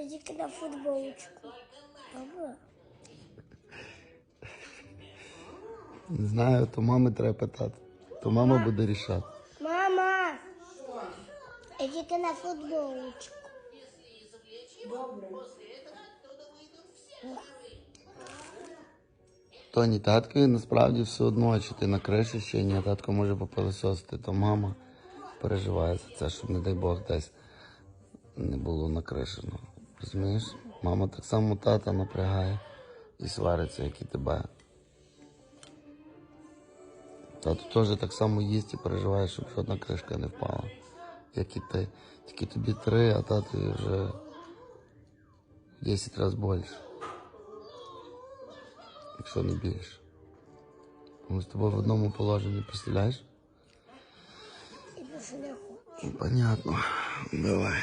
Иди на футболочку. Добре? Не знаю, то мами треба питати. То мама буде рішати. Мама! Иди на футболочку. Тоні, таткові насправді все одно, чи ти на криші ще ні, татко може попилисосити, то мама переживає за це, щоб, не дай Бог, десь не було накришено. Розумієш? Мама так само тата напрягає і свариться, як і тебе. Тато теж так само їсть і переживає, щоб жодна кришка не впала. Як і ти. Тільки тобі три, а татові вже 10 разів більше. Якщо не більше. Ми з тобою в одному положенні, представляєш? Понятно. Давай.